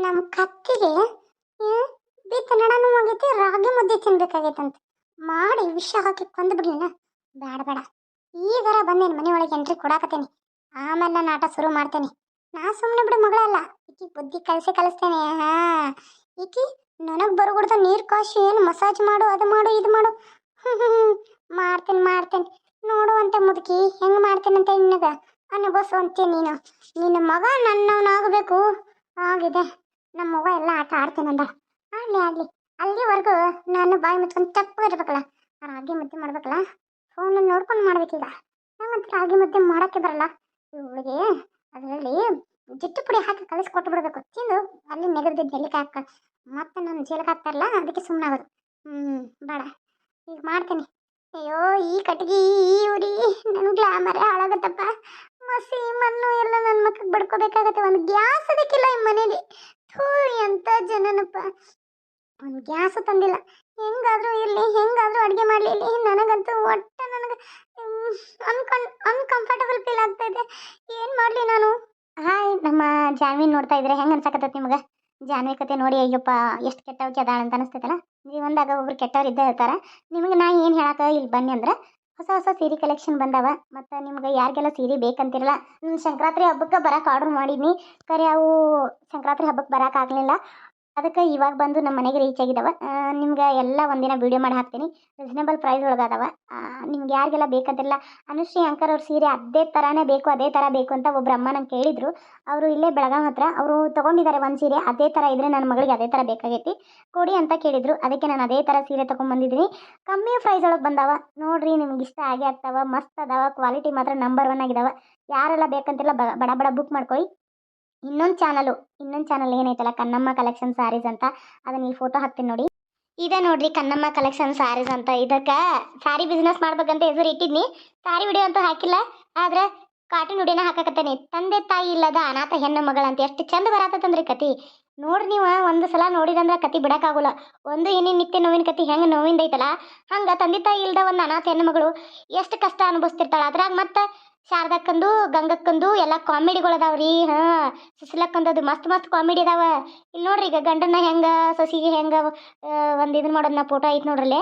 ನಮ್ಮ ಕತ್ತಿಗೆ ಬಿತ್ತ ನಡನು ಆಗೈತಿ ರಾಗಿ ಮುದ್ದೆ ತಿನ್ಬೇಕಾಗೈತಂತ. ಮಾಡಿ ವಿಷ ಹಾಕಿ ಕೊಂದು ಬಿಡ್ಲಿಲ್ಲ ಬೇಡ ಬೇಡ ಈಗರ ಬಂದೇನು ಮನೆ ಒಳಗೆ ಎಂಟ್ರಿ ಕೊಡಾಕತ್ತೇನಿ. ಆಮೇಲೆ ನಾನು ಆಟ ಶುರು ಮಾಡ್ತೇನೆ. ನಾ ಸುಮ್ಮನೆ ಬಿಡು ಮಗಳಲ್ಲ. ಈಕಿ ಬುದ್ಧಿ ಕಳಿಸಿ ಕಲಿಸ್ತೇನೆ, ಹಾ. ಈಕಿ ನನಗೆ ಬರುಗುಡ್ದ ನೀರು ಕಾಶಿ ಏನು ಮಸಾಜ್ ಮಾಡು, ಅದು ಮಾಡು, ಇದು ಮಾಡು. ಹ್ಮ್. ಮಾಡ್ತೇನೆ ಮಾಡ್ತೇನೆ. ನೋಡುವಂತೆ ಮುದುಕಿ, ಹೆಂಗೆ ಮಾಡ್ತೇನಂತ ನಿನಗ? ಅನುಭವಿಸುವಂತೆ ನೀನು. ನಿನ್ನ ಮಗ ನನ್ನವನಾಗಬೇಕು. ಆಗಿದೆ. ನಮ್ಮ ಎಲ್ಲ ಆಟ ಆಡ್ತೇನಂದ ಆಡ್ಲಿ ಆಡ್ಲಿ ಅಲ್ಲಿವರೆಗೂ ನಾನು ಬಾಯಿ ಮುಚ್ಕೊಂಡು ಚಪ್ಪ ಇರ್ಬೇಕಲ್ಲ ರಾಗಿ ಮುದ್ದೆ ಮಾಡ್ಬೇಕಲ್ಲ ಫೋನ್ ನೋಡ್ಕೊಂಡು ಮಾಡ್ಬೇಕೀಗ. ನಂಗಂತ ರಾಗಿ ಮುದ್ದೆ ಮಾಡೋಕ್ಕೆ ಬರಲ್ಲ. ಇವಳಿಗೆ ಅದರಲ್ಲಿ ಜಿಟ್ಟು ಪುಡಿ ಹಾಕಿ ಕಲಿಸಿ ಕೊಟ್ಟು ಬಿಡ್ಬೇಕು ತಿಂದು ಅಲ್ಲಿ ನೆಗದ್ದಿದ್ದು ನೆಲ್ಲಿಗೆ ಹಾಕ ಮತ್ತೆ ನಾನು ಜೀಲಕ್ಕೆ ಹಾಕ್ತಾರಲ್ಲ, ಅದಕ್ಕೆ ಸುಮ್ಮನೆ ಆಗೋದು. ಹ್ಞೂ ಬೇಡ. ಈಗ ಮಾಡ್ತೀನಿ. ಅಯ್ಯೋ, ಈ ಕಟ್ಟಿಗೆ, ಈ ಉರಿ ನನ್ನ ಗ್ಲಾಮರೇ ಹಾಳಾಗತ್ತಪ್ಪ. ಮಸಿ ಮಣ್ಣು ಎಲ್ಲ ನನ್ನ ಮಕ್ಕಳಿಗೆ ಬಡ್ಕೋಬೇಕಾಗತ್ತೆ. ಒಂದು ಗ್ಯಾಸ್ ಅದಕ್ಕಿಲ್ಲ ಈ ಮನೇಲಿ. ಥೂ ಎಂತ ಜನನಪ್ಪ. ಒಂದು ಗ್ಯಾಸ್ ತಂದಿಲ್ಲ. ಹೆಂಗಾದ್ರೂ ಇರಲಿ, ಹೆಂಗಾದ್ರೂ ಅಡುಗೆ ಮಾಡಲಿ ಇಲ್ಲಿ ನನಗಂತೂ ಒಟ್ಟು ನನಗೆ ಅನ್ಕನ್ ಅನ್ಕಂಫರ್ಟಬಲ್ ಫೀಲ್ ಆಗ್ತಾ ಇದೆ. ಏನು ಮಾಡಲಿ ನಾನು? ಹಾಯ್, ನಮ್ಮ ಜಾನ್ವಿ ನೋಡ್ತಾ ಇದ್ರೆ ಹೆಂಗೆ ಅನ್ಸಕತ್ತೈತಿ ನಿಮಗೆ? ಜಾನ್ವಿ ಕತೆ ನೋಡಿ, ಅಯ್ಯಪ್ಪ, ಎಷ್ಟು ಕೆಟ್ಟವಕ್ಕೆ ಅದಾಳ ಅಂತ ಅನಿಸ್ತೈತಲ್ಲ? ಜೀವನದಾಗ ಒಬ್ರು ಕೆಟ್ಟವ್ರು ಇದ್ದೇ ಇರ್ತಾರೆ. ನಿಮಗೆ ನಾ ಏನು ಹೇಳಕ್ಕೆ ಇಲ್ಲಿ ಬನ್ನಿ ಅಂದ್ರೆ ಹೊಸ ಹೊಸ ಸೀರೆ ಕಲೆಕ್ಷನ್ ಬಂದಾವ. ಮತ್ತು ನಿಮ್ಗೆ ಯಾರಿಗೆಲ್ಲ ಸೀರೆ ಬೇಕಂತಿರಲ್ಲ ಸಂಕ್ರಾಂತಿ ಹಬ್ಬಕ್ಕೆ ಬರಕ್ಕೆ ಆರ್ಡ್ರ್ ಮಾಡಿದ್ನಿ. ಖರೆ ಅವು ಸಂಕ್ರಾಂತಿ ಹಬ್ಬಕ್ಕೆ ಬರಕ್ಕೆ ಆಗಲಿಲ್ಲ. ಅದಕ್ಕೆ ಇವಾಗ ಬಂದು ನಮ್ಮ ಮನೆಗೆ ರೀಚ್ ಆಗಿದಾವೆ. ನಿಮ್ಗೆ ಎಲ್ಲ ಒಂದಿನ ವೀಡಿಯೋ ಮಾಡಿ ಹಾಕ್ತೀನಿ. ರೀಸನೇಬಲ್ ಪ್ರೈಸ್ ಒಳಗೆ ಅದಾವ. ನಿಮ್ಗೆ ಯಾರಿಗೆಲ್ಲ ಬೇಕಂತಿರಲ್ಲ ಅನುಶ್ರೀ ಅಂಕರ್ ಅವ್ರ ಸೀರೆ ಅದೇ ಥರನೇ ಬೇಕು, ಅದೇ ಥರ ಬೇಕು ಅಂತ ಒಬ್ರು ಅಮ್ಮ ನಂಗೆ ಕೇಳಿದ್ರು. ಅವರು ಇಲ್ಲೇ ಬೆಳಗಾಂ ಹತ್ರ, ಅವರು ತೊಗೊಂಡಿದ್ದಾರೆ ಒಂದು ಸೀರೆ, ಅದೇ ಥರ ಇದ್ರೆ ನನ್ನ ಮಗಳಿಗೆ ಅದೇ ಥರ ಬೇಕಾಗೈತಿ, ಕೊಡಿ ಅಂತ ಕೇಳಿದ್ರು. ಅದಕ್ಕೆ ನಾನು ಅದೇ ಥರ ಸೀರೆ ತೊಗೊಂಬಂದಿದ್ದೀನಿ ಕಮ್ಮಿ ಪ್ರೈಸ್ ಒಳಗೆ ಬಂದಾವ. ನೋಡ್ರಿ, ನಿಮ್ಗೆ ಇಷ್ಟ ಆಗೇ ಆಗ್ತಾವ, ಮಸ್ತ್ ಅದಾವ ಕ್ವಾಲಿಟಿ ಮಾತ್ರ ನಂಬರ್ ಒನ್ ಆಗಿದಾವ. ಯಾರೆಲ್ಲ ಬೇಕಂತೆಲ್ಲ ಬಡ ಬಡ ಬುಕ್ ಮಾಡ್ಕೊಳ್ಳಿ ಇನ್ನೊಂದು ಚಾನಲು, ಇನ್ನೊಂದು ಚಾನಲ್ ಏನೈತಲ್ಲ ಕನ್ನಮ್ಮ ಕಲೆಕ್ಷನ್ ಸ್ಯಾರೀಸ್ ಅಂತ. ಅದನ್ನ ಇಲ್ಲಿ ಫೋಟೋ ಹಾಕ್ತೀನಿ ನೋಡಿ. ಇದೆ ನೋಡ್ರಿ ಕನ್ನಮ್ಮ ಕಲೆಕ್ಷನ್ ಸ್ಯಾರೀಸ್ ಅಂತ. ಇದಕ್ಕೆ ಸ್ಯಾರಿ ಬಿಸ್ನೆಸ್ ಮಾಡ್ಬೇಕಂತ ಹೆಸರು ಇಟ್ಟಿದ್ನಿ. ಸ್ಯಾರಿ ವಿಡಿಯೋ ಅಂತೂ ಹಾಕಿಲ್ಲ. ಆದ್ರೆ ಕಾರ್ಟೂನ್ ವಿಡಿಯೋನ ಹಾಕಕತ್ತೇನೆ. ತಂದೆ ತಾಯಿ ಇಲ್ಲದ ಅನಾಥ ಹೆಣ್ಣು ಮಗಳಂತ ಎಷ್ಟು ಚಂದ ಬರತ್ತಂದ್ರಿ ಕತಿ. ನೋಡ್ರಿ ನೀವು ಒಂದು ಸಲ ನೋಡಿದಂದ್ರೆ ಕತಿ ಬಿಡಕಾಗಲ್ಲ. ಒಂದು ಏನೇನು ನಿತ್ಯ ನೋವಿನ ಕತಿ, ಹೆಂಗೆ ನೋವಿಂದ ಐತಲ್ಲ ಹಂಗೆ ತಂದೆ ತಾಯಿ ಇಲ್ದ ಒಂದು ಅನಾಥ ಹೆಣ್ಣು ಮಗಳು ಎಷ್ಟು ಕಷ್ಟ ಅನುಭವಿಸ್ತಿರ್ತಾಳೆ. ಅದ್ರಾಗ ಮತ್ತೆ ಶಾರದಕ್ಕಂದು, ಗಂಗಕ್ಕಂದು ಎಲ್ಲ ಕಾಮಿಡಿಗಳು ಅದಾವ್ರಿ ಹಾಂ ಸುಶೀಲಕ್ಕಂದದು ಮಸ್ತ್ ಮಸ್ತ್ ಕಾಮಿಡಿ ಅದಾವ. ಇಲ್ಲಿ ನೋಡ್ರಿ ಈಗ ಗಂಡನ ಹೆಂಗ, ಸೊಸಿಗೆ ಹೆಂಗ ಒಂದು ಇದನ್ನ ಮಾಡೋದ್ನ ಫೋಟೋ ಐತೆ ನೋಡ್ರಲ್ಲೇ.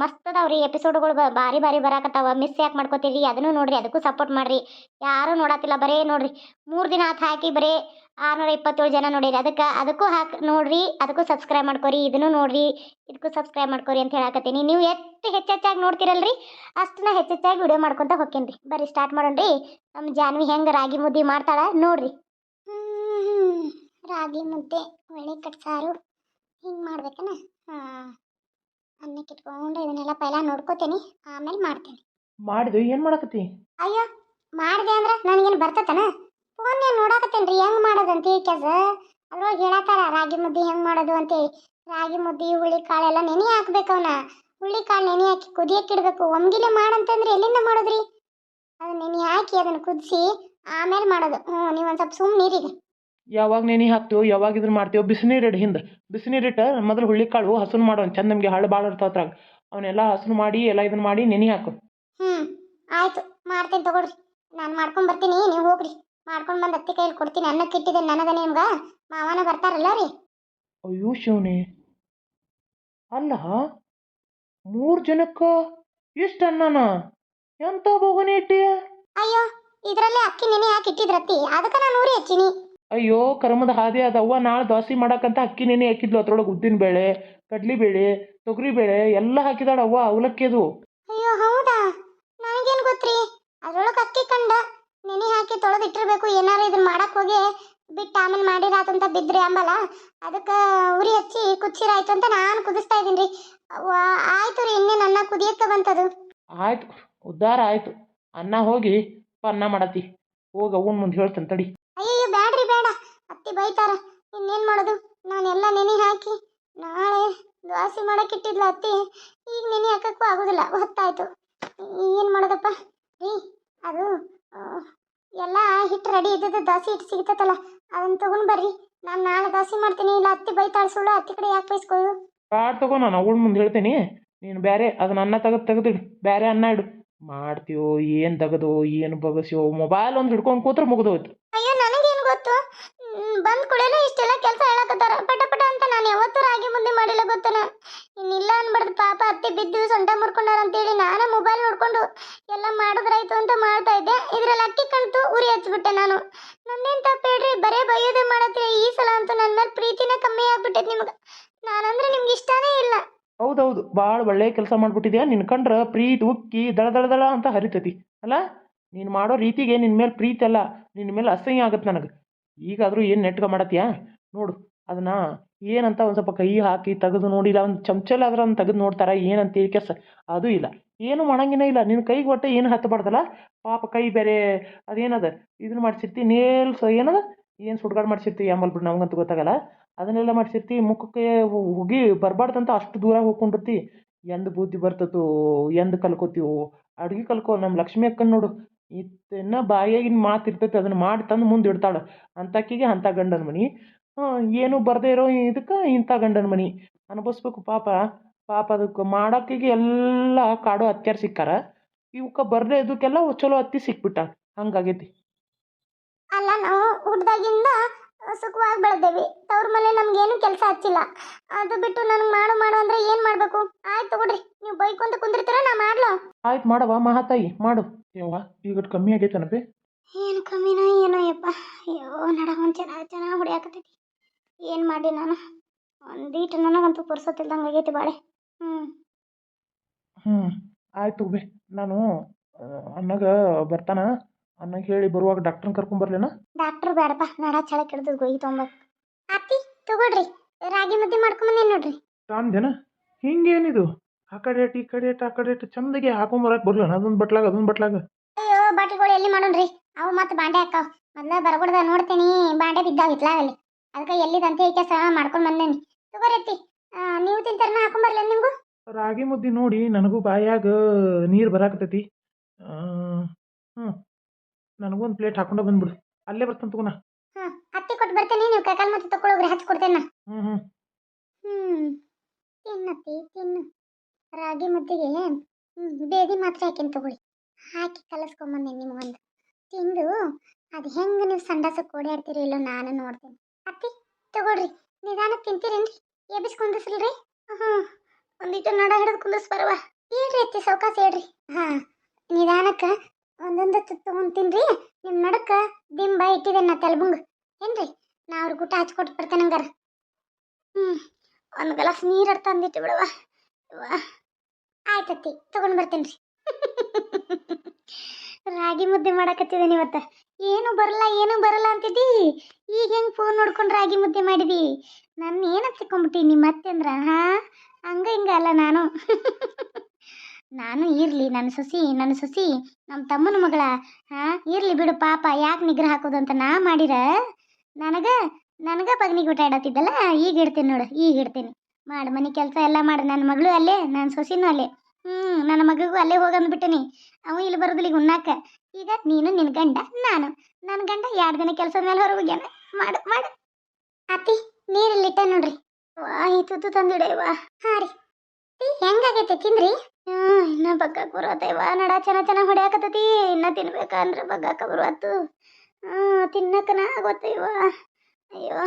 ಮಸ್ತ್ ಅದಾವ್ರಿ ಎಪಿಸೋಡ್ಗಳು ಭಾರಿ ಭಾರಿ ಬರಾಕತ್ತಾವ. ಮಿಸ್ ಯಾಕೆ ಮಾಡ್ಕೋತೀರಿ? ಅದನ್ನು ನೋಡ್ರಿ, ಅದಕ್ಕೂ ಸಪೋರ್ಟ್ ಮಾಡ್ರಿ. ಯಾರು ನೋಡತ್ತಿಲ್ಲ ಬರೇ ನೋಡ್ರಿ. ಮೂರು ದಿನ ಆತು ಹಾಕಿ ಬರೇ ಆರ್ನೂರ ಇಪ್ಪತ್ತೇಳು ಜನ ನೋಡಿರಿ. ಅದಕ್ಕೆ, ಅದಕ್ಕೂ ಹಾಕಿ, ನೋಡ್ರಿ, ಅದಕ್ಕೂ ಸಬ್ಸ್ಕ್ರೈಬ್ ಮಾಡ್ಕೊರಿ, ಇದನ್ನು ನೋಡ್ರಿ, ಇದಕ್ಕೂ ಸಬ್ಸ್ಕ್ರೈಬ್ ಮಾಡ್ಕೊರಿ ಅಂತ ಹೇಳಕತ್ತೀನಿ. ನೀವು ಎಷ್ಟು ಹೆಚ್ಚೆಚ್ಚಾಗಿ ನೋಡ್ತಿರಲ್ರಿ, ಅಷ್ಟನ್ನ ಹೆಚ್ಚೆಚ್ಚಾಗಿ ವಿಡಿಯೋ ಮಾಡ್ಕೊತ ಹೋಗ್ತೀನಿ ಬರಿ ಬರ್ರಿ ಸ್ಟಾರ್ಟ್ ಮಾಡೋಣ್ರಿ. ನಮ್ಮ ಜಾನ್ವಿ ಹೆಂಗೆ ರಾಗಿ ಮುದ್ದೆ ಮಾಡ್ತಾಳ, ನೋಡ್ರಿ. ರಾಗಿ ಮುದ್ದೆ, ಒಳ್ಳೆ ಕಟ್ಸಾರು ಹಿಂಗೆ ಮಾಡ್ಬೇಕನ? ಹಾಂ. ಅನ್ನಕ್ಕೆ ಇಟ್ಕೊಂಡು ಇದನ್ನೆಲ್ಲ ಪೈಲ ನೋಡ್ಕೋತೀನಿ ಆಮೇಲೆ ಮಾಡ್ತೀನಿ. ಮಾಡಿದ್ವಿ ಏನು ಮಾಡಕತ್ತಿ? ಅಯ್ಯೋ ಮಾಡಿದೆ ಅಂದ್ರೆ ನನಗೇನು ಬರ್ತತನ? ಫೋನ್ ಏನು ನೋಡಕತ್ತೇನ್ರಿ ಹೆಂಗೆ ಮಾಡೋದು ಅಂತ ಈ ಕೆಲಸ? ಅದ್ರೊಳಗೆ ಹೇಳತ್ತಾರ ರಾಗಿ ಮುದ್ದೆ ಹೆಂಗೆ ಮಾಡೋದು ಅಂತೇಳಿ ರಾಗಿ ಮುದ್ದೆ ಹುಳಿ ಕಾಳೆಲ್ಲ ನೆನೆ ಹಾಕ್ಬೇಕು ಅವನ್ನ ಹುಳಿ ಕಾಳು ನೆನೆ ಹಾಕಿ ಕುದಿಯಕ್ಕೆ ಇಡಬೇಕು. ಒಮ್ಗಿಲೆ ಮಾಡಂತಂದ್ರೆ ಎಲ್ಲಿಂದ ಮಾಡೋದ್ರಿ? ಅದನ್ನ ನೆನೆ ಹಾಕಿ ಅದನ್ನು ಕುದಿಸಿ ಆಮೇಲೆ ಮಾಡೋದು. ಹ್ಞೂ ನೀವು ಒಂದು ಸ್ವಲ್ಪ ಸುಮ್ಮನೆ ನೀರಿಗೆ ಯಾವಾಗ ನೆನೆ ಹಾಕ್ತೀವೋ ಯಾವಾಗ ಇದನ್ನ ಮಾಡ್ತೀವೋ ಬಿಸಿನೀರು ಇಡು ಹಿಂದೆ. ಬಿಸಿನೀರು ಇಟ್ಟು ಮೊದಲು ಹುಳ್ಳಿಕಾಳು ಹಸನು ಮಾಡೋ ಚಂದ ನಮಗೆ ಹಳ್ಳ ಭಾಳ ಇರ್ತಾವ ಅದ್ರಾಗ. ಅವನ್ನೆಲ್ಲ ಹಸನು ಮಾಡಿ ಎಲ್ಲ ಇದನ್ನ ಮಾಡಿ ನೆನೆ ಹಾಕು. ಹ್ಞೂ ಆಯ್ತು. ಮಾಡ್ತೀನಿ ತಗೊಳ್ರಿ. ನಾನು ಮಾಡ್ಕೊಂಡು ಬರ್ತೀನಿ ನೀವು ಹೋಗ್ರಿ. ಮಾಡ್ಕೊಂಡು ಬಂದ ಅತ್ತಿ ಕೈಯಲ್ಲಿ ಕೊಡ್ತೀನಿ. ಅನ್ನಕ್ಕೆ ಇಟ್ಟಿದೆ ನನಗ ನಿಮ್ಗೆ? ಮಾವನ ಬರ್ತಾರಲ್ಲ ರೀ? ಅಯ್ಯೋ ಶಿವನೇ. ಅಲ್ಲ ಮೂರು ಜನಕ್ಕೆ ಇಷ್ಟು ಅನ್ನನ? ಎಂತ ಬೋಗನೆ ಇಟ್ಟಿ ಅಯ್ಯೋ ಇದರಲ್ಲೇ ಅಕ್ಕಿ ನೆನೆ ಹಾಕಿ ಇಟ್ಟಿದ್ರತ್ತಿ ಅದಕ್ಕೆ ನಾನು ಊರಿ ಹಚ್ಚಿನಿ. ಅಯ್ಯೋ ಕರ್ಮದ ಹಾದಿ ಅದವ್ವ ನಾಳೆ ದೋಸೆ ಮಾಡೋಕ್ಕಂತ ಅಕ್ಕಿ ನೆನೆ ಹಾಕಿದ್ಲು ಅದ್ರೊಳಗೆ ಉದ್ದಿನ ಬೇಳೆ ಕಡ್ಲಿ ಬೇಳೆ ತೊಗರಿ ಬೇಳೆ ಎಲ್ಲ ಹಾಕಿದಾಳ ಅವ್ವ ಅವಲಕ್ಕಿ ಅದು ಅಯ್ಯೋ ಹೌದಾ? ನನಗೇನು ಗೊತ್ತ್ರಿ? ಅದ್ರೊಳಗೆ ಅಕ್ಕಿ ಕಂಡ ನೆನೆ ಹಾಕಿ ತೊಳೆದು ಇಟ್ಟಿರ್ಬೇಕು ಏನಾರ ಇದನ್ನ ಮಾಡಕ್ ಹೋಗಿ ಬಿಟ್ಟು ಆಮೇಲೆ ಮಾಡಿರಾತಂತ ಬಿದ್ರಿ ಅಂಬಲ್ಲ ಅದಕ್ಕೆ ಉರಿ ಹಚ್ಚಿ ಕುದಿಸಿರಾಯ್ತು ಅಂತ ನಾನು ಕುದಿಸ್ತಾ ಇದ್ದೀನಿ ರೀ. ಆಯ್ತು ರೀ ಇನ್ನೇನು ಅನ್ನ ಕುದಿಯಕ್ಕೆ ಬಂತದು. ಆಯ್ತು ಉದ್ಧಾರ ಆಯ್ತು. ಅನ್ನ ಹೋಗಿ ಅನ್ನ ಮಾಡತಿ. ಹೋಗ ಅವನ ಮುಂದೆ ಹೇಳ್ತಾನೆ ತಡಿ. ಅತ್ತಿ ಬೈತಾರ. ಇನ್ನೇನು ಮಾಡೋದು? ನಾನೆಲ್ಲ ನೆನೆ ಹಾಕಿ ನಾಳೆ ದ್ವಾಸಿ ಮಾಡಕ್ಕೆ ಇಟ್ಟಿದ್ಲ ಅತ್ತಿ. ಈಗ ನೆನೆ ಹಾಕಕ್ಕೂ ಆಗೋದಿಲ್ಲ. ಹೊತ್ತಾಯ್ತು. ಏನು ಮಾಡೋದಪ್ಪ? ರೀ ಅದು ಎಲ್ಲ ಹಿಟ್ಟು ರೆಡಿ ಇದ್ದದ್ದು ದಾಸಿ ಹಿಟ್ಟು ಸಿಗ್ತೈತಲ್ಲ ಅದನ್ನ ತಗೊಂಡ್ ಬರ್ರಿ. ನಾನು ನಾಳೆ ದಾಸಿ ಮಾಡ್ತೀನಿ. ಇಲ್ಲ, ಅತ್ತಿ ಬೈತಾಳ ಸುಳ್ಳು, ಅತ್ತಿ ಕಡೆ ಯಾಕೆ ಬೈಸ್ಕೊಳ್ಳು ತಗೋ, ನಾನು ಅವಳ ಮುಂದೆ ಹೇಳ್ತೀನಿ. ನೀನು ಬೇರೆ ಅದನ್ನ ಅನ್ನ ತೆಗೆದು ತೆಗೆದಿಡು. ಬೇರೆ ಅನ್ನ ಇಡು. ಮಾಡ್ತೀವೋ ಏನು ತೆಗೆದು, ಏನು ಬಗಸ್ಯೋ ಮೊಬೈಲ್ ಒಂದು ಹಿಡ್ಕೊಂಡು ಕೂತ್ರೆ ಮುಗಿದೋಯ್ತು. ಬಂದ ಕೂಡಲೇ ಇಷ್ಟೆಲ್ಲ ಕೆಲಸ ಹೇಳಕತ್ತಾರ. ಪಟ ಪಟ ಅಂತ ನಾನು ಯಾವತ್ತೂ ರಾಗಿ ಮುಂದೆ ಮಾಡಿಲ್ಲ ಗೊತ್ತನ? ಇನ್ನಿಲ್ಲ ಅನ್ಬಾರ್ದು, ಪಾಪ ಅತ್ತೆ ಬಿದ್ದು ಸೊಂಟ ಮುರ್ಕೊಂಡಾರ ಅಂತೇಳಿ ನಾನೇ ಮೊಬೈಲ್ ನೋಡ್ಕೊಂಡು ಎಲ್ಲ ಮಾಡಿದ್ರಾಯ್ತು ಅಂತ ಮಾಡ್ತಾ ಇದ್ದೆ. ಇದ್ರಲ್ಲಿ ಅಕ್ಕಿ ಕಣ್ತು, ಉರಿ ಹಚ್ಬಿಟ್ಟೆ ನಾನು. ನಂದೇನು ತಪ್ಪು ಬರೇ ಬೈಯೋದೇ ಮಾಡತ್ತೀರಿ ಈ ಸಲ ಅಂತ ನನ್ನ ಮೇಲೆ ಪ್ರೀತಿನ ಕಮ್ಮಿ ಆಗ್ಬಿಟ್ಟೈತೆ ನಿಮ್ಗೆ. ನಾನಂದ್ರೆ ನಿಮ್ಗೆ ಇಷ್ಟಾನೇ ಇಲ್ಲ. ಹೌದೌದು ಭಾಳ ಒಳ್ಳೆಯ ಕೆಲಸ ಮಾಡ್ಬಿಟ್ಟಿದ್ಯಾ? ನಿನ್ನ ಕಂಡ್ರೆ ಪ್ರೀತಿ, ಉಕ್ಕಿ, ದಳ ದಳ ದಳ ಅಂತ ಹರಿತತಿ. ಅಲ್ಲ, ನೀನು ಮಾಡೋ ರೀತಿಗೆ ನಿನ್ನ ಮೇಲೆ ಪ್ರೀತಿ ಅಲ್ಲ ನಿನ್ನ ಮೇಲೆ ಅಸಹ್ಯ ಆಗತ್ತೆ ನನಗೆ. ಈಗಾದರೂ ಏನು ನೆಟ್ಗೆ ಮಾಡತ್ತೀಯಾ ನೋಡು, ಅದನ್ನ ಏನಂತ ಒಂದು ಸ್ವಲ್ಪ ಕೈ ಹಾಕಿ ತೆಗೆದು ನೋಡಿಲ್ಲ, ಒಂದು ಚಮಚಲಾದ್ರೆ ಒಂದು ತೆಗೆದು ನೋಡ್ತಾರ ಏನಂತ ಕೆಸ ಅದು ಇಲ್ಲ. ಏನು ಮಾಡಂಗಿನ ಇಲ್ಲ. ನಿನ್ನ ಕೈಗೆ ಒಟ್ಟು ಏನು ಹತ್ತಬಾರ್ದಲ್ಲ ಪಾಪ ಕೈ ಬೇರೆ, ಅದೇನದ? ಇದನ್ನ ಮಾಡ್ಸಿರ್ತಿ ನೇಲ್ಸ್ ಏನದ? ಏನು ಸುಡ್ಗಾಡು ಮಾಡ್ಸಿರ್ತಿ ಆಮೇಲೆ ಬಿಡು ನಮಗಂತೂ ಗೊತ್ತಾಗಲ್ಲ. ಅದನ್ನೆಲ್ಲ ಮಾಡ್ಸಿರ್ತಿ, ಮುಖಕ್ಕೆ ಹೋಗಿ ಬರಬಾರ್ದಂತ ಅಷ್ಟು ದೂರ ಹೋಗ್ಕೊಂಡಿರ್ತಿ. ಎಂದು ಬುದ್ಧಿ ಬರ್ತದೋ ಎಂದು ಕಲ್ಕೋತೀವೋ ಅಡುಗೆ ಕಲ್ಕೋ ನಮ್ಮ ಲಕ್ಷ್ಮಿ ಅಕ್ಕನ ನೋಡು. ಇನ್ನ ಬಾಯಾಗಿನ ಮಾತು ಇರ್ತೈತೆ ಅದನ್ನ ಮಾಡಿ ತಂದು ಮುಂದೆ ಇಡ್ತಾಳೆ. ಅಂತಕ್ಕಿಗೆ ಅಂಥ ಗಂಡನ ಮನೆ. ಏನೂ ಬರದೇ ಇರೋ ಇದಕ್ಕೆ ಇಂಥ ಗಂಡನ ಮನೆ. ಅನುಭವಿಸ್ಬೇಕು ಪಾಪ. ಪಾಪ ಅದಕ್ಕೆ ಮಾಡೋಕ್ಕಿಗೆ ಎಲ್ಲ ಕಾಡು ಅತ್ಯಾರ ಸಿಕ್ಕಾರ. ಇವಕ್ಕೆ ಬರದೇ ಇದಕ್ಕೆಲ್ಲ ಚಲೋ ಹತ್ತಿ ಸಿಕ್ಬಿಟ್ಟ. ಹಂಗಾಗೈತಿ. ಅಲ್ಲ ನಾವು ಹುಡ್ದಾಗಿಂದ ಸುಖವಾಗಿ ಬೆಳೆದೇವಿ. ತವ್ರ ಮನೆ ಏನು ಕೆಲಸ ಹಚ್ಚಿಲ್ಲ. ಅದು ಬಿಟ್ಟು ನನಗೆ ಮಾಡು ಮಾಡು ಅಂದ್ರೆ ಏನು ಮಾಡಬೇಕು? ಆಯ್ತು ತಗೊಳ್ರಿ ನೀವು ಬೈಕೊಂತ ಕುಂದಿರ್ತೀರ ನಾ ಮಾಡ್ಲೋ? ಆಯ್ತು ಮಾಡವ ಮಹಾತಾಯಿ ಮಾಡು. ಯವ್ವ ಈಗ ಕಮ್ಮಿ ಆಗೈತನಪಿ ಏನು ಕಮ್ಮಿನೋ ಏನೋ ಯಪ್ಪ. ಅಯ್ಯೋ ನಡ ಒಂದು ಚೆನ್ನಾಗಿ ಚೆನ್ನಾಗಿ ಹೊಡಿಯಾಕತ್ತೈತಿ. ಏನು ಮಾಡಿ ನಾನು? ಒಂದೀಟು ನನಗಂತೂ ಪುರ್ಸತ್ತಿಲ್ದಂಗೆ ಆಗೈತಿ ಬಾಳೆ. ಹ್ಞೂ ಹ್ಞೂ ಆಯ್ತು ಬಿ ನಾನು ಅಣ್ಣಗ ಬರ್ತಾನ. ಅಣ್ಣಗೆ ಹೇಳಿ ಬರುವಾಗ ಡಾಕ್ಟ್ರನ್ನ ಕರ್ಕೊಂಬರ್ಲೇನ ಡಾಕ್ಟರ್ ಬೇಡಪ್ಪ ನಡ ಚಳ ಕೆಡ್ದು ಗೊಯ್ಯಿ ತೊಗೊಂಬೇಕು ಅತ್ತಿ ತಗೊಳ್ರಿ ರಾಗಿ ಮುದ್ದೆ ಮಾಡ್ಕೊಂಬಂದೇನು ನೋಡ್ರಿ? ಅಂದೇನ ಹಿಂಗೇನಿದು? ಆ ಕಡೆ ಇಟ್ಟು ಈ ಕಡೆ ಇಟ್ಟು ಆ ಕಡೆ ಇಟ್ಟು ಚಂದಗೆ ಹಾಕೊಂಬರಕ್ಕೆ ಬರ್ಲ? ಅದೊಂದು ಬಟ್ಲಾಗ ಅದೊಂದು ಬಟ್ಲಾಗ. ಅಯ್ಯೋ ಬಾಟಿಗಳು ಎಲ್ಲಿ ಮಾಡೋಣ್ರಿ? ಅವು ಮತ್ತೆ ಬಾಂಡೆ ಹಾಕ ಮೊದ್ಲ ಬರಗುಡ್ದ ನೋಡ್ತೀನಿ ಬಾಂಡೆ ಬಿದ್ದಾವ ಇತ್ಲಾಗಲ್ಲಿ. ಅದಕ್ಕೆ ಎಲ್ಲಿದಂತ ಈ ಕೆಲಸ ಮಾಡ್ಕೊಂಡು ಬಂದೇನಿ. ತಗೋರತ್ತಿ ನೀವು ತಿಂತಾರನ ಹಾಕೊಂಬರ್ಲ ನಿಮಗೂ? ರಾಗಿ ಮುದ್ದೆ ನೋಡಿ ನನಗೂ ಬಾಯಾಗ ನೀರು ಬರಾಕತ್ತೈತಿ. ಹ್ಞೂ ಒಂದು ಪ್ಲೇಟ್ ಹಾಕೊಂಡ ಬಂದ್ಬಿಡು ಅಲ್ಲೇ ಬರ್ತಾನೆ ತಗೋಣ. ಹಾಂ ಹತ್ತಿ ಕೊಟ್ಟು ಬರ್ತೀನಿ ನೀವು ಕೈಕಾಲು ಮತ್ತೆ ತಗೊಳ್ಳೋಗ್ರಿ ಹಚ್ಚಿ ಕೊಡ್ತೇನೆ ಹ್ಞೂ ಹ್ಞೂ ಹ್ಞೂ ತಿನ್ನತ್ತಿ ತಿನ್ನು. ರಾಗಿ ಮುದ್ದೆಗೆ ಬೇದಿ ಮಾತ್ರ ಹಾಕಿನ ತಗೊಳ್ಳಿ. ಹಾಕಿ ಕಲಸ್ಕೊಂಬಂದೆ ನಿಮಗೊಂದು ತಿಂದು ಅದು ಹೆಂಗೆ ನೀವು ಸಂಡಾಸಕ್ಕೆ ಓಡಾಡ್ತೀರಿ ಇಲ್ಲೋ ನಾನು ನೋಡ್ತೀನಿ. ಅತ್ತಿ, ತಗೊಳ್ರಿ. ನಿಧಾನಕ್ಕೆ ತಿಂತೀರೇನ್ರಿ? ಎಬ್ಬಿಸ್ ಕುಂದಿಸ್ಲ್ರಿ ಹ್ಞೂ ಒಂದಿಟ್ಟು ನಡ ಹಿಡಿದು ಕುಂದಿಸ್ ಬರವ. ಹೇಳ್ರಿ ಅತ್ತಿ, ಸೌಕಾಸ ಹೇಳ್ರಿ. ಹಾಂ ನಿಧಾನಕ್ಕೆ ಒಂದೊಂದು ತಗೊಂಡು ತಿನ್ರಿ. ನಿಮ್ಮ ನಡಕ್ಕೆ ದಿಂಬ ಇಟ್ಟಿದೆ ನಾ ತೆಲಬುಂಗ್. ಏನ್ರಿ? ನಾ ಅವ್ರಿಗೆ ಊಟ ಹಚ್ಕೊಟ್ಬಿಡ್ತೇನೆ ಹಂಗಾರ. ಹ್ಞೂ ಒಂದು ಗ್ಲಾಸ್ ನೀರು ತಂದಿಟ್ಟು ಬಿಡವ ಆಯ್ತತ್ತಿ ತಗೊಂಡು ಬರ್ತೇನೆ ರೀ ರಾಗಿ ಮುದ್ದೆ ಮಾಡಕತ್ತಿದ್ದೇನೆ ಇವತ್ತು. ಏನು ಬರಲ್ಲ ಏನು ಬರಲ್ಲ ಅಂತಿದ್ದಿ. ಈಗ ಹೆಂಗೆ ಫೋನ್ ನೋಡ್ಕೊಂಡು ರಾಗಿ ಮುದ್ದೆ ಮಾಡಿದಿ? ನನ್ನ ಏನು ತಿಕ್ಕೊಂಬಿಟ್ಟಿ ನಿಮ್ಮ ಅಂದ್ರ, ಹಾ? ಹಂಗ ಹಿಂಗ ಅಲ್ಲ ನಾನು. ನಾನು ಇರ್ಲಿ ನನ್ನ ಸೊಸಿ ನನ್ನ ಸೊಸಿ ನಮ್ಮ ತಮ್ಮನ ಮಗಳ. ಹಾ? ಇರ್ಲಿ ಬಿಡು ಪಾಪ, ಯಾಕೆ ನಿಗ್ರಹ ಹಾಕೋದು ಅಂತ ನಾ ಮಾಡಿರ? ನನಗೆ ನನಗೆ ಬಗ್ನಿಗೆ ಊಟ ಇಡತ್ತಿದ್ದಲ್ಲ ಈಗ ಇಡ್ತೀನಿ ನೋಡು, ಈಗ ಇಡ್ತೀನಿ. ಮಾಡು, ಮನೆ ಕೆಲಸ ಎಲ್ಲ ಮಾಡು. ನನ್ನ ಮಗಳು ಅಲ್ಲೇ ನನ್ನ ಸೊಸಿನೂ ಅಲ್ಲೇ. ಹ್ಞೂ ನನ್ನ ಮಗಗೂ ಅಲ್ಲೇ ಹೋಗಂದ್ಬಿಟ್ಟಿನಿ. ಅವ ಇಲ್ಲಿ ಬರೋದಿಲ್ಲ ಈಗ ಉಣ್ಣಾಕ. ಈಗ ನೀನು ನಿನ್ನ ಗಂಡ, ನಾನು. ನನ್ನ ಗಂಡ ಎರಡು ದಿನ ಕೆಲಸದ ಮೇಲೆ ಹೊರಗೆ ಮಾಡು ಮಾಡು. ಅತ್ತಿ ನೀರಿಲ್ಲಿಟ್ಟ ನೋಡ್ರಿ. ವಾ, ಈ ತುತ್ತು ತಂದಿಡೇವಾ ಹಾಂ ರೀ. ಟೀ ಹೆಂಗಾಗೈತೆ ತಿನ್ರಿ ಹ್ಞೂ ಇನ್ನ ಬಗ್ಗಾಕ ಬರತ್ತೈವ ನಡ ಚೆನ್ನಾಗಿ ಚೆನ್ನಾಗಿ ಹೊಡ್ಯಾಕತ್ತೈತಿ. ಇನ್ನ ತಿನ್ಬೇಕಂದ್ರೆ ಬಗ್ಗಾಕ ಬರುವತ್ತು. ಹ್ಞೂ ತಿನ್ನಕನ ಆಗೋತ್ತೈವ ಅಯ್ಯೋ.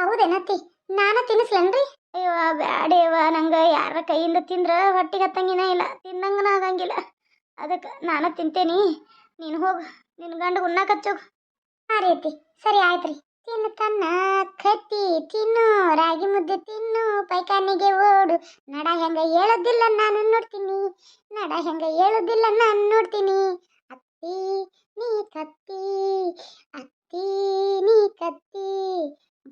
ಹೌದೇನತ್ತಿ? ನಾನು ತಿನ್ನಿಸ್ಲೇನ್ರಿ ಅಯ್ಯೋ ಬ್ಯಾಡೇವ ನಂಗೆ ಯಾರ ಕೈಯಿಂದ ತಿಂದ್ರೆ ಹೊಟ್ಟಿಗೆ ಹತ್ತಂಗಿನ ಇಲ್ಲ. ತಿನ್ನಂಗನ ಆಗಂಗಿಲ್ಲ. ಅದಕ್ಕೆ ನಾನು ತಿಂತೇನಿ. ನೀನು ಹೋಗು. ನಿನ್ನ ಗಂಡ ಉಣ್ಣ ಕಚ್ಚೋಗು. ಹಾಂ ರೀತಿ ಸರಿ ಆಯ್ತು ರೀ ತಿನ್ನು ತನ್ನ ಕತ್ತಿ ತಿನ್ನು. ರಾಗಿ ಮುದ್ದೆ ತಿನ್ನು. ಪೈಕಾನಿಗೆ ಓಡು. ನಡ ಹೆಂಗ ಹೇಳೋದಿಲ್ಲ ನಾನು ನೋಡ್ತೀನಿ. ನಡ ಹೆಂಗ ಹೇಳೋದಿಲ್ಲ ನಾನು ನೋಡ್ತೀನಿ. ಅತ್ತಿ, ನೀ ಕತ್ತಿ. ಅತ್ತಿ, ನೀ ಕತ್ತಿ.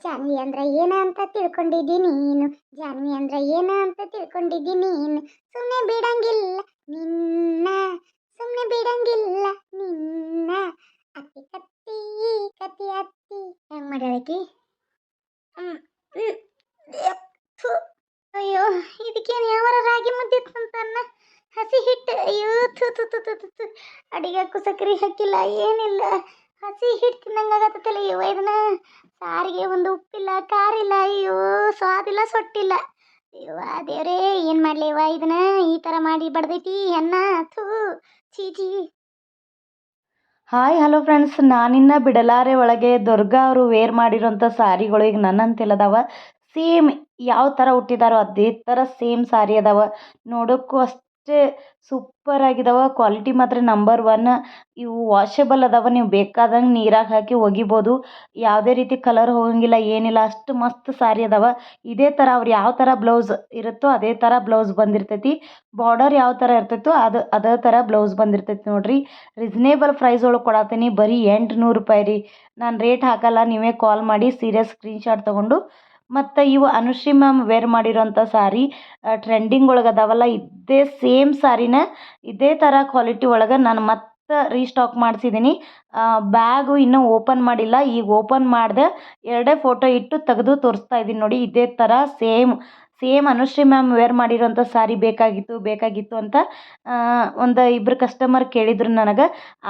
ಜಾನ್ವಿ ಅಂದ್ರೆ ಏನ ಅಂತ ತಿಳ್ಕೊಂಡಿದ್ದೀನಿ ನೀನು? ಜಾನ್ವಿ ಅಂದ್ರೆ ಏನ ಅಂತ ತಿಳ್ಕೊಂಡಿದ್ದೀನಿ ನೀನು? ಸುಮ್ಮನೆ ಬಿಡಂಗಿಲ್ಲ ನಿನ್ನ ಸುಮ್ಮನೆ ಬಿಡಂಗಿಲ್ಲ ನಿನ್ನ. ಅತ್ತಿ ಕತ್ತಿ ಕತ್ತಿ ಅತ್ತಿ. ಹೆಂಗ್ ಮಾಡ್ಯಾಳಕಿ. ಅಯ್ಯೋ, ಇದಕ್ಕೇನು ಯಾವಾರ ರಾಗಿ ಮುದ್ದೆ ಅಂತನ್ನ? ಹಸಿ ಹಿಟ್ಟು. ಅಯ್ಯೋ, ಥು ಥು ಥು ಥು ಥು ಅಡಿಗೆ ಸಕ್ಕರೆ ಹಾಕಿಲ್ಲ, ಏನಿಲ್ಲ. ಹಸಿ ಹಿಟ್ಟು ತಿನ್ನಂಗಾಗತ್ತಲ್ಲ ಅಯ್ಯೋ ಇದನ್ನ? ಸಾರಿಗೆ ಒಂದು ಉಪ್ಪಿಲ್ಲ ಖಾರಿಲ್ಲ ಅಯ್ಯೋ, ಸ್ವಾದಿಲ್ಲ, ಸೊಟ್ಟಿಲ್ಲ. ಅಯ್ಯೋ ದೇವ್ರೇ, ಏನು ಮಾಡ್ಲಿವ ಇದನ್ನ? ಈ ಥರ ಮಾಡಿ ಬಡ್ದೈತಿ, ಅನ್ನ, ಥೂ ಚೀ ಚೀ ಹಾಯ್, ಹಲೋ ಫ್ರೆಂಡ್ಸ್. ನಾನಿನ್ನ ಬಿಡಲಾರೆ ಒಳಗೆ ದುರ್ಗಾ ಅವರು ವೇರ್ ಮಾಡಿರೋಂಥ ಸಾರಿಗಳು ಈಗ ನನ್ನಂತೆಲ್ಲದಾವ ಸೇಮ್ ಯಾವ ಥರ ಹುಟ್ಟಿದಾರೋ ಅದೇ ಥರ ಸೇಮ್ ಸಾರಿ ಅದಾವ. ನೋಡೋಕ್ಕೂ ಅಷ್ಟೇ ಸೂಪರ್ ಆಗಿದಾವ. ಕ್ವಾಲಿಟಿ ಮಾತ್ರ ನಂಬರ್ ಒನ್ ಇವು ವಾಷೆಬಲ್ ಅದಾವ. ನೀವು ಬೇಕಾದಂಗೆ ನೀರಾಗ ಹಾಕಿ ಒಗಿಬೋದು. ಯಾವುದೇ ರೀತಿ ಕಲರ್ ಹೋಗಂಗಿಲ್ಲ, ಏನಿಲ್ಲ, ಅಷ್ಟು ಮಸ್ತ್ ಸಾರಿ ಅದಾವ. ಇದೇ ಥರ ಅವ್ರು ಯಾವ ಥರ ಬ್ಲೌಸ್ ಇರುತ್ತೋ ಅದೇ ಥರ ಬ್ಲೌಸ್ ಬಂದಿರ್ತೈತಿ. ಬಾರ್ಡರ್ ಯಾವ ಥರ ಇರ್ತೈತೋ ಅದು, ಅದೇ ಥರ ಬ್ಲೌಸ್ ಬಂದಿರ್ತೈತಿ ನೋಡಿರಿ. ರೀಸ್ನೇಬಲ್ ಪ್ರೈಸ್ ಒಳಗೆ ಕೊಡತ್ತೀನಿ ಬರೀ ಎಂಟುನೂರು ರೂಪಾಯಿ ರೀ. ನಾನು ರೇಟ್ ಹಾಕಲ್ಲ, ನೀವೇ ಕಾಲ್ ಮಾಡಿ ಸೀರೆ ಸ್ಕ್ರೀನ್ಶಾಟ್ ತೊಗೊಂಡು ಮತ್ತು ಇವು ಅನುಶ್ರೀ ಮ್ಯಾಮ್ ವೇರ್ ಮಾಡಿರೋಂಥ ಸಾರಿ ಟ್ರೆಂಡಿಂಗ್ ಒಳಗೆ ಅದಾವಲ್ಲ, ಇದೇ ಸೇಮ್ ಸಾರಿನ ಇದೇ ಥರ ಕ್ವಾಲಿಟಿ ಒಳಗೆ ನಾನು ಮತ್ತೆ ರೀಸ್ಟಾಕ್ ಮಾಡಿಸಿದ್ದೀನಿ ಬ್ಯಾಗು ಇನ್ನೂ ಓಪನ್ ಮಾಡಿಲ್ಲ. ಈಗ ಓಪನ್ ಮಾಡಿದೆ, ಎರಡೇ ಫೋಟೋ ಇಟ್ಟು ತೆಗೆದು ತೋರಿಸ್ತಾ ಇದ್ದೀನಿ ನೋಡಿ, ಇದೇ ಥರ same same Anushree ma'am wear ಮಾಡಿರೋಂಥ ಸಾರಿ ಬೇಕಾಗಿತ್ತು ಬೇಕಾಗಿತ್ತು ಅಂತ ಒಂದು ಇಬ್ಬರು ಕಸ್ಟಮರ್ ಕೇಳಿದ್ರು ನನಗೆ.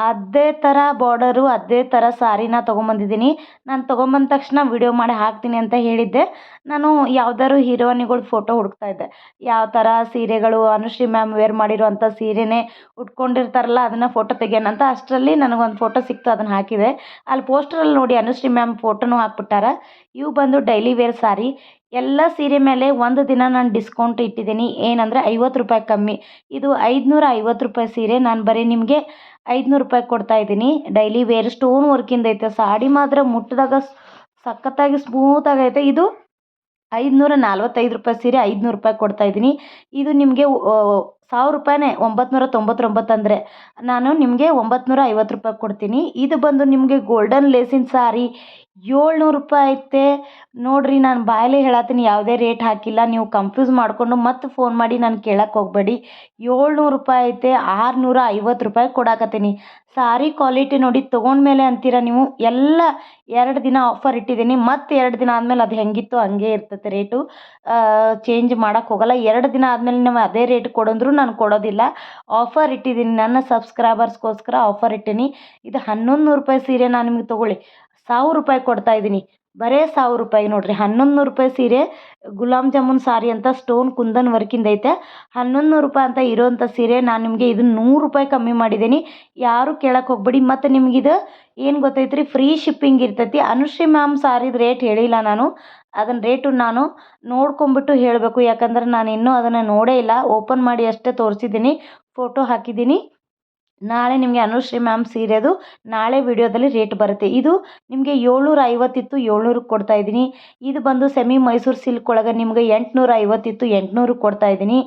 ಅದೇ ಥರ ಬಾರ್ಡರು ಅದೇ ಥರ ಸಾರಿನ ತೊಗೊಂಬಂದಿದ್ದೀನಿ. ನಾನು ತೊಗೊಂಬಂದ ತಕ್ಷಣ ವಿಡಿಯೋ ಮಾಡಿ ಹಾಕ್ತೀನಿ ಅಂತ ಹೇಳಿದ್ದೆ. ನಾನು ಯಾವ್ದಾದ್ರು ಹೀರೋಯಿನಿಗಳ ಫೋಟೋ ಹುಡುಕ್ತಾ ಇದ್ದೆ. ಯಾವ ಥರ ಸೀರೆಗಳು ಅನುಶ್ರೀ ಮ್ಯಾಮ್ ವೇರ್ ಮಾಡಿರುವಂಥ ಸೀರೆನೇ ಉಟ್ಕೊಂಡಿರ್ತಾರಲ್ಲ, ಅದನ್ನು ಫೋಟೋ ತೆಗಿಯೋಣ ಅಂತ ಅಷ್ಟರಲ್ಲಿ ನನಗೊಂದು ಫೋಟೋ ಸಿಕ್ತು, ಅದನ್ನು ಹಾಕಿದೆ. ಅಲ್ಲಿ ಪೋಸ್ಟರಲ್ಲಿ ನೋಡಿ ಅನುಶ್ರೀ ಮ್ಯಾಮ್ ಫೋಟೋನೂ ಹಾಕ್ಬಿಟ್ಟಾರ. ಇವು ಬಂದು ಡೈಲಿ ವೇರ್ ಸಾರಿ ಎಲ್ಲ ಸೀರೆ ಮೇಲೆ ಒಂದು ದಿನ ನಾನು ಡಿಸ್ಕೌಂಟ್ ಇಟ್ಟಿದ್ದೀನಿ. ಏನಂದರೆ ಐವತ್ತು ರೂಪಾಯಿ ಕಮ್ಮಿ. ಇದು ಐದುನೂರ ಐವತ್ತು ರೂಪಾಯಿ ಸೀರೆ. ನಾನು ಬರೀ ನಿಮಗೆ ಐದುನೂರು ರೂಪಾಯಿ ಕೊಡ್ತಾ ಇದ್ದೀನಿ. ಡೈಲಿ ವೇರ್ ಸ್ಟೋನ್ ವರ್ಕಿಂದ ಐತೆ. ಸಾಡಿ ಮಾತ್ರ ಮುಟ್ಟಿದಾಗ ಸಖತ್ತಾಗಿ ಸ್ಮೂತಾಗಿ ಐತೆ. ಇದು ಐದುನೂರ ನಲ್ವತ್ತೈದು ರೂಪಾಯಿ ಸೀರೆ. ಐದುನೂರು ರೂಪಾಯಿ ಕೊಡ್ತಾ ಇದ್ದೀನಿ. ಇದು ನಿಮಗೆ ಸಾವಿರ ರೂಪಾಯಿನೇ ಒಂಬತ್ನೂರ ತೊಂಬತ್ತೊಂಬತ್ತು ಅಂದರೆ ನಾನು ನಿಮಗೆ ಒಂಬತ್ನೂರ ಐವತ್ತು ರೂಪಾಯಿ ಕೊಡ್ತೀನಿ. ಇದು ಬಂದು ನಿಮಗೆ ಗೋಲ್ಡನ್ ಲೇಸಿನ ಸಾರಿ ಏಳ್ನೂರು ರೂಪಾಯಿ ಐತೆ. ನೋಡಿರಿ, ನಾನು ಬಾಯಲ್ಲಿ ಹೇಳತ್ತೀನಿ, ಯಾವುದೇ ರೇಟ್ ಹಾಕಿಲ್ಲ. ನೀವು ಕನ್ಫ್ಯೂಸ್ ಮಾಡಿಕೊಂಡು ಮತ್ತೆ ಫೋನ್ ಮಾಡಿ ನಾನು ಕೇಳಕ್ಕೆ ಹೋಗಬೇಡಿ. ಏಳ್ನೂರು ರೂಪಾಯಿ ಐತೆ, ಆರುನೂರ ಐವತ್ತು ರೂಪಾಯಿ ಕೊಡಾಕತ್ತೀನಿ. ಸಾರಿ ಕ್ವಾಲಿಟಿ ನೋಡಿ ತೊಗೊಂಡ್ಮೇಲೆ ಅಂತೀರ ನೀವು? ಎಲ್ಲ ಎರಡು ದಿನ ಆಫರ್ ಇಟ್ಟಿದ್ದೀನಿ. ಮತ್ತೆ ಎರಡು ದಿನ ಆದಮೇಲೆ ಅದು ಹೆಂಗಿತ್ತು ಹಂಗೆ ಇರ್ತೈತೆ ರೇಟು. ಚೇಂಜ್ ಮಾಡೋಕ್ಕೆ ಹೋಗಲ್ಲ. ಎರಡು ದಿನ ಆದಮೇಲೆ ನೀವು ಅದೇ ರೇಟ್ ಕೊಡಂದ್ರೂ ನಾನು ಕೊಡೋದಿಲ್ಲ. ಆಫರ್ ಇಟ್ಟಿದ್ದೀನಿ. ನನ್ನ ಸಬ್ಸ್ಕ್ರೈಬರ್ಸ್ಗೋಸ್ಕರ ಆಫರ್ ಇಟ್ಟೀನಿ. ಇದು ಹನ್ನೊಂದು ನೂರು ರೂಪಾಯಿ ಸೀರೆ ನಾನು ನಿಮಗೆ ತೊಗೊಳ್ಳಿ. ಸಾವಿರ ರೂಪಾಯಿ ಕೊಡ್ತಾ ಇದ್ದೀನಿ. ಬರೇ ಸಾವಿರ ರೂಪಾಯಿ ನೋಡಿರಿ. ಹನ್ನೊಂದು ನೂರು ರೂಪಾಯಿ ಸೀರೆ, ಗುಲಾಬ್ ಜಾಮೂನ್ ಸಾರಿ ಅಂತ ಸ್ಟೋನ್ ಕುಂದನ್ ವರ್ಕಿಂದ ಐತೆ. ಹನ್ನೊಂದು ನೂರು ರೂಪಾಯಿ ಅಂತ ಇರೋಂಥ ಸೀರೆ ನಾನು ನಿಮಗೆ ಇದು ನೂರು ರೂಪಾಯಿ ಕಮ್ಮಿ ಮಾಡಿದ್ದೀನಿ ಯಾರು ಕೇಳಕ್ಕೆ ಹೋಗ್ಬೇಡಿ. ಮತ್ತು ನಿಮಗಿದು ಏನು ಗೊತ್ತೈತ್ರಿ? ಫ್ರೀ ಶಿಪ್ಪಿಂಗ್ ಇರ್ತೈತಿ. ಅನುಶ್ರೀ ಮ್ಯಾಮ್ ಸಾರಿದ ರೇಟ್ ಹೇಳಿಲ್ಲ ನಾನು. ಅದನ್ನ ರೇಟು ನಾನು ನೋಡ್ಕೊಂಬಿಟ್ಟು ಹೇಳಬೇಕು. ಯಾಕಂದ್ರೆ ನಾನು ಇನ್ನೂ ಅದನ್ನು ನೋಡೇ ಇಲ್ಲ. ಓಪನ್ ಮಾಡಿ ಅಷ್ಟೇ ತೋರಿಸಿದ್ದೀನಿ. ಫೋಟೋ ಹಾಕಿದ್ದೀನಿ. ನಾಳೆ ನಿಮಗೆ ಅನುಶ್ರೀ ಮ್ಯಾಮ್ ಸೀರೆದು, ನಾಳೆ ವಿಡಿಯೋದಲ್ಲಿ ರೇಟ್ ಬರುತ್ತೆ. ಇದು ನಿಮಗೆ ಏಳ್ನೂರ ಐವತ್ತಿತ್ತು ಏಳ್ನೂರಕ್ಕೆ ಕೊಡ್ತಾ ಇದ್ದೀನಿ. ಇದು ಬಂದು ಸೆಮಿ ಮೈಸೂರು ಸಿಲ್ಕ್ ಒಳಗೆ ನಿಮಗೆ ಎಂಟುನೂರ ಐವತ್ತಿತ್ತು ಎಂಟುನೂರಕ್ಕೆ ಕೊಡ್ತಾ ಇದ್ದೀನಿ.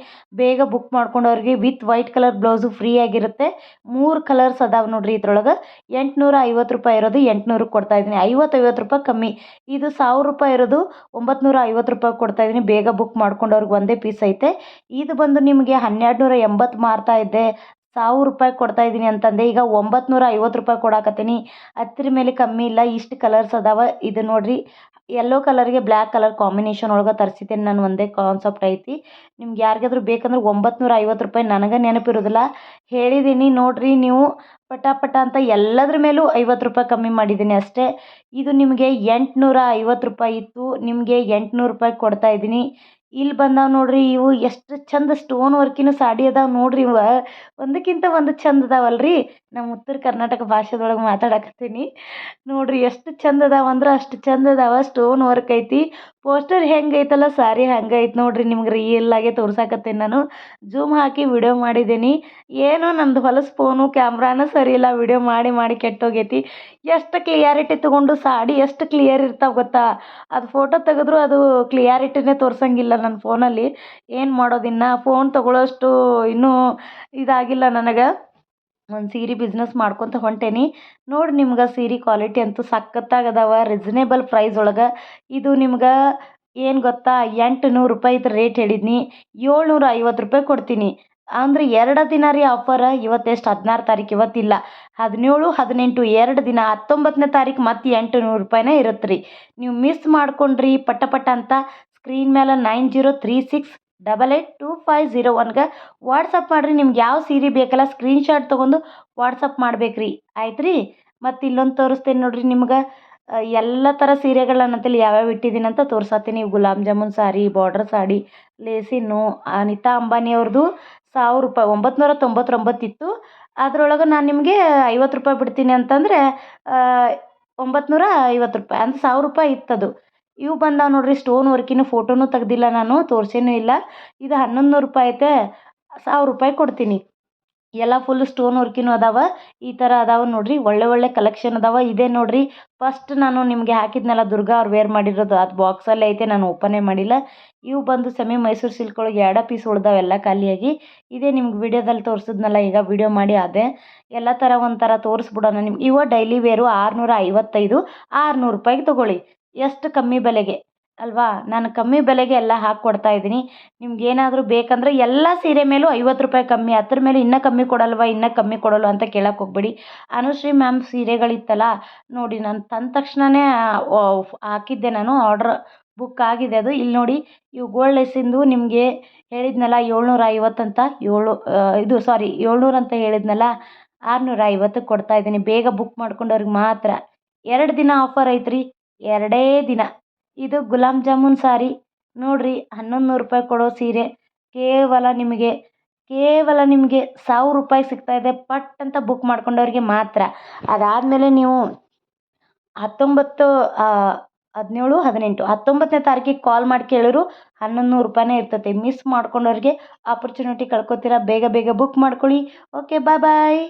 ಬೇಗ book ಮಾಡ್ಕೊಂಡವ್ರಿಗೆ with white colour blouse free ಆಗಿರುತ್ತೆ. ಮೂರು ಕಲರ್ಸ್ ಅದಾವೆ ನೋಡಿರಿ ಇದ್ರೊಳಗೆ. ಎಂಟುನೂರ ಐವತ್ತು ರೂಪಾಯಿ ಇರೋದು ಎಂಟುನೂರಕ್ಕೆ ಕೊಡ್ತಾ ಇದ್ದೀನಿ. ಐವತ್ತೈವತ್ತು ಐವತ್ತು ರೂಪಾಯಿ ಕಮ್ಮಿ. ಇದು ಸಾವಿರ ರೂಪಾಯಿ ಇರೋದು ಒಂಬತ್ತು ಐವತ್ತು ರೂಪಾಯಿ ಕೊಡ್ತಾ ಇದ್ದೀನಿ. ಬೇಗ ಬುಕ್ ಮಾಡ್ಕೊಂಡವ್ರಿಗೆ ಒಂದೇ ಪೀಸ್ ಐತೆ. ಇದು ಬಂದು ನಿಮಗೆ ಹನ್ನೆರಡು ನೂರ ಎಂಬತ್ತು ಮಾರ್ತಾ ಇದ್ದೆ ಸಾವಿರ ರೂಪಾಯಿ ಕೊಡ್ತಾ ಇದ್ದೀನಿ ಅಂತಂದೆ. ಈಗ ಒಂಬತ್ತು ನೂರ ಐವತ್ತು ರೂಪಾಯಿ ಕೊಡಾಕತ್ತೀನಿ. ಹತ್ತರ ಮೇಲೆ ಕಮ್ಮಿ ಇಲ್ಲ, ಇಷ್ಟು ಕಲರ್ಸ್ ಅದಾವ. ಇದು ನೋಡಿರಿ ಯೆಲ್ಲೋ ಕಲರ್ಗೆ ಬ್ಲ್ಯಾಕ್ ಕಲರ್ ಕಾಂಬಿನೇಷನ್ ಒಳಗೆ ತರಿಸಿದ್ದೇನೆ ನಾನು ಒಂದೇ ಕಾನ್ಸೆಪ್ಟ್ ಐತಿ. ನಿಮ್ಗೆ ಯಾರಿಗಾದ್ರೂ ಬೇಕಂದ್ರೆ ಒಂಬತ್ತು ನೂರ ಐವತ್ತು ರೂಪಾಯಿ ನನಗೆ ನೆನಪಿರೋದಿಲ್ಲ ಹೇಳಿದ್ದೀನಿ ನೋಡಿರಿ ನೀವು. ಪಟ ಪಟ ಅಂತ ಎಲ್ಲದ್ರ ಮೇಲೂ ಐವತ್ತು ರೂಪಾಯಿ ಕಮ್ಮಿ ಮಾಡಿದ್ದೀನಿ ಅಷ್ಟೇ. ಇದು ನಿಮಗೆ ಎಂಟುನೂರ ಐವತ್ತು ರೂಪಾಯಿ ಇತ್ತು. ನಿಮಗೆ ಎಂಟುನೂರು ರೂಪಾಯಿ ಕೊಡ್ತಾ ಇದ್ದೀನಿ. ಇಲ್ಲಿ ಬಂದಾವೆ ನೋಡ್ರಿ ಇವು ಎಷ್ಟು ಚಂದ ಸ್ಟೋನ್ ವರ್ಕಿನ ಸಾಡಿ ಅದಾವೆ ನೋಡ್ರಿ ಇವ. ಒಂದಕ್ಕಿಂತ ಒಂದು ಚಂದ ಅದಾವಲ್ರಿ. ನಮ್ಮ ಉತ್ತರ ಕರ್ನಾಟಕ ಭಾಷೆದೊಳಗೆ ಮಾತಾಡಕತ್ತೀನಿ. ನೋಡಿರಿ ಎಷ್ಟು ಚಂದ ಅದಾವ ಅಂದ್ರೆ ಅಷ್ಟು ಚಂದ ಅದಾವ ಸ್ಟೋನ್ ವರ್ಕ್ ಐತಿ. ಪೋಸ್ಟರ್ ಹೆಂಗೆ ಐತಲ್ಲ, ಸಾರಿ ಹಂಗೆ ಐತೆ ನೋಡಿರಿ ನಿಮ್ಗೆ ರಿಯಲ್ಲಾಗೆ ತೋರ್ಸಾಕತ್ತೀನಿ ನಾನು. ಜೂಮ್ ಹಾಕಿ ವಿಡಿಯೋ ಮಾಡಿದ್ದೀನಿ ಏನು ನಂದು ಹೊಲಸು ಫೋನು ಕ್ಯಾಮ್ರಾನೂ ಸರಿ ಇಲ್ಲ ವಿಡಿಯೋ ಮಾಡಿ ಮಾಡಿ ಕೆಟ್ಟೋಗೈತಿ. ಎಷ್ಟು ಕ್ಲಿಯಾರಿಟಿ ತೊಗೊಂಡು ಸಾಡಿ ಎಷ್ಟು ಕ್ಲಿಯರ್ ಇರ್ತಾವೆ ಗೊತ್ತಾ? ಅದು ಫೋಟೋ ತೆಗೆದ್ರು ಅದು ಕ್ಲಿಯಾರಿಟಿನೇ ತೋರ್ಸಂಗಿಲ್ಲ ನನ್ನ ಫೋನಲ್ಲಿ ಏನು ಮಾಡೋದಿನ್ನ? ಫೋನ್ ತೊಗೊಳ್ಳೋಷ್ಟು ಇನ್ನೂ ಇದಾಗಿಲ್ಲ ನನಗೆ. ಒಂದು ಸೀರೆ ಬಿಸ್ನೆಸ್ ಮಾಡ್ಕೊತ ಹೊಂಟೇನಿ. ನೋಡಿ ನಿಮ್ಗೆ ಸೀರೆ ಕ್ವಾಲಿಟಿ ಅಂತೂ ಸಖತ್ತಾಗಿ ಅದಾವ ರೀಸನೇಬಲ್ ಪ್ರೈಸ್ ಒಳಗೆ. ಇದು ನಿಮ್ಗೆ ಏನು ಗೊತ್ತಾ ಎಂಟು ನೂರು ರೂಪಾಯಿ ಇದ್ರ ರೇಟ್ ಹೇಳಿದ್ನಿ. ಏಳ್ನೂರ ಐವತ್ತು ರೂಪಾಯಿ ಕೊಡ್ತೀನಿ. ಅಂದ್ರೆ ಎರಡು ದಿನ ರೀ ಆಫರ್ ಇವತ್ತೆಷ್ಟು ಹದಿನಾರು ತಾರೀಕು ಇವತ್ತಿಲ್ಲ ಹದಿನೇಳು, ಹದಿನೆಂಟು, ಎರಡು ದಿನ ಹತ್ತೊಂಬತ್ತನೇ ತಾರೀಕು ಮತ್ತೆ ಎಂಟು ನೂರು ರೂಪಾಯಿನೇ ಇರುತ್ತೆ ರೀ. ನೀವು ಮಿಸ್ ಮಾಡ್ಕೊಂಡ್ರಿ ಪಟ ಪಟ ಅಂತ. ಸ್ಕ್ರೀನ್ ಮೇಲೆ nine zero three six double eight two five zero ಒನ್ಗೆ WhatsApp ಮಾಡಿರಿ, ನಿಮ್ಗೆ ಯಾವ ಸೀರೆ ಬೇಕಲ್ಲ ಸ್ಕ್ರೀನ್ಶಾಟ್ ತೊಗೊಂಡು ವಾಟ್ಸಪ್ ಮಾಡ್ಬೇಕು ರೀ ಆಯ್ತು ರೀ ಮತ್ತು ಇಲ್ಲೊಂದು ತೋರಿಸ್ತೇನೆ ನೋಡಿರಿ ನಿಮ್ಗೆ. ಎಲ್ಲ ಥರ ಸೀರೆಗಳನ್ನ ಅಂತೇಳಿ ಯಾವ್ಯಾವ ಇಟ್ಟಿದ್ದೀನಿ ಅಂತ ತೋರ್ಸತ್ತೀನಿ ಗುಲಾಬ್ ಜಾಮೂನ್ ಸಾರಿ ಬಾರ್ಡರ್ ಸಾಡಿ ಲೇಸಿನ್ನು ಅನಿತಾ ಅಂಬಾನಿ ಅವ್ರದ್ದು ಸಾವಿರ ರೂಪಾಯಿ ಒಂಬತ್ತು ತೊಂಬತ್ತೊಂಬತ್ತು ಇತ್ತು. ಅದ್ರೊಳಗೆ ನಾನು ನಿಮಗೆ ಐವತ್ತು ರೂಪಾಯಿ ಬಿಡ್ತೀನಿ ಅಂತಂದರೆ ಒಂಬತ್ತು ನೂರ ಐವತ್ತು ರೂಪಾಯಿ, ಅಂದ್ರೆ ಸಾವಿರ ರೂಪಾಯಿ ಇತ್ತದು. ಇವು ಬಂದಾವ ನೋಡ್ರಿ ಸ್ಟೋನ್ ವರ್ಕಿನ ಫೋಟೋನೂ ತೆಗ್ದಿಲ್ಲ ನಾನು, ತೋರ್ಸೇನೂ ಇಲ್ಲ. ಇದು ಹನ್ನೊಂದು ನೂರು ರೂಪಾಯಿ ಐತೆ, ಸಾವಿರ ರೂಪಾಯಿ ಕೊಡ್ತೀನಿ. ಎಲ್ಲ ಫುಲ್ ಸ್ಟೋನ್ ವರ್ಕಿನೂ ಅದಾವ. ಈ ಥರ ಅದಾವ ನೋಡ್ರಿ, ಒಳ್ಳೆ ಒಳ್ಳೆ ಕಲೆಕ್ಷನ್ ಅದಾವ. ಇದೆ ನೋಡ್ರಿ ಫಸ್ಟ್ ನಾನು ನಿಮಗೆ ಹಾಕಿದ್ನಲ್ಲ ದುರ್ಗಾ ಅವ್ರು ವೇರ್ ಮಾಡಿರೋದು, ಅದು ಬಾಕ್ಸಲ್ಲೇ ಐತೆ, ನಾನು ಓಪನೇ ಮಾಡಿಲ್ಲ. ಇವು ಬಂದು ಸೆಮಿ ಮೈಸೂರು ಸಿಲ್ಕ್ ಒಳಗೆ ಎರಡ ಪೀಸ್ ಉಳ್ದಾವೆ ಎಲ್ಲ ಖಾಲಿಯಾಗಿ. ಇದೇ ನಿಮ್ಗೆ ವಿಡಿಯೋದಲ್ಲಿ ತೋರಿಸಿದ್ನಲ್ಲ, ಈಗ ವಿಡಿಯೋ ಮಾಡಿ ಅದೇ ಎಲ್ಲ ಥರ ಒಂಥರ ತೋರಿಸ್ಬಿಡೋಣ ನಿಮ್ಗೆ. ಇವ ಡೈಲಿ ವೇರು ಆರುನೂರ ಐವತ್ತೈದು, ಆರುನೂರು ರೂಪಾಯಿಗೆ ತೊಗೊಳ್ಳಿ. ಎಷ್ಟು ಕಮ್ಮಿ ಬೆಲೆಗೆ, ಅಲ್ವಾ? ನಾನು ಕಮ್ಮಿ ಬೆಲೆಗೆ ಎಲ್ಲ ಹಾಕಿ ಕೊಡ್ತಾ ಇದ್ದೀನಿ. ನಿಮ್ಗೆ ಏನಾದರೂ ಬೇಕಂದರೆ ಎಲ್ಲ ಸೀರೆ ಮೇಲೂ ಐವತ್ತು ರೂಪಾಯಿ ಕಮ್ಮಿ, ಅದ್ರ ಮೇಲೆ ಇನ್ನೂ ಕಮ್ಮಿ ಕೊಡಲ್ವಾ, ಇನ್ನೂ ಕಮ್ಮಿ ಕೊಡಲ್ವಾ ಅಂತ ಕೇಳೋಕೆ ಹೋಗ್ಬೇಡಿ. ಅನುಶ್ರೀ ಮ್ಯಾಮ್ ಸೀರೆಗಳಿತ್ತಲ್ಲ, ನೋಡಿ ನಾನು ತಂದ ತಕ್ಷಣವೇ ಹಾಕಿದ್ದೆ ನಾನು, ಆರ್ಡ್ರ್ ಬುಕ್ ಆಗಿದೆ ಅದು. ಇಲ್ಲಿ ನೋಡಿ, ಇವು ಗೋಲ್ಡ್ ಲೆಸ್ಸಿಂದು ನಿಮಗೆ ಹೇಳಿದ್ನಲ್ಲ ಏಳ್ನೂರ ಅಂತ, ಏಳು ಇದು ಸಾರಿ, ಏಳ್ನೂರು ಅಂತ ಹೇಳಿದ್ನಲ್ಲ ಆರುನೂರ ಐವತ್ತಕ್ಕೆ ಕೊಡ್ತಾ ಇದ್ದೀನಿ. ಬೇಗ ಬುಕ್ ಮಾಡ್ಕೊಂಡವ್ರಿಗೆ ಮಾತ್ರ. ಎರಡು ದಿನ ಆಫರ್ ಐತ್ರಿ. ಎರಡೇ ದಿನ. ಇದು ಗುಲಾಬ್ ಜಾಮೂನ್ ಸಾರಿ. ನೋಡಿರಿ ಹನ್ನೊಂದು ನೂರು ರೂಪಾಯಿ ಕೊಡೋ ಸೀರೆ. ಕೇವಲ ನಿಮಗೆ ಕೇವಲ ನಿಮಗೆ ಸಾವಿರ ರೂಪಾಯಿ ಸಿಗ್ತಾ ಇದೆ ಪಟ್ ಅಂತ ಬುಕ್ ಮಾಡ್ಕೊಂಡವ್ರಿಗೆ ಮಾತ್ರ. ಅದಾದಮೇಲೆ ನೀವು ಹತ್ತೊಂಬತ್ತು ಹದಿನೇಳು, ಹದಿನೆಂಟು, ಹತ್ತೊಂಬತ್ತನೇ ತಾರೀಕಿಗೆ ಕಾಲ್ ಮಾಡಿ ಕೇಳಿದ್ರು ಹನ್ನೊಂದು ನೂರು ರೂಪಾಯಿನೇ ಇರ್ತೈತೆ. ಮಿಸ್ ಮಾಡ್ಕೊಂಡವ್ರಿಗೆ ಆಪರ್ಚುನಿಟಿ ಕಳ್ಕೊತೀರ, ಬೇಗ ಬೇಗ ಬುಕ್ ಮಾಡ್ಕೊಳ್ಳಿ. ಓಕೆ ಬಾಯ್ ಬಾಯ್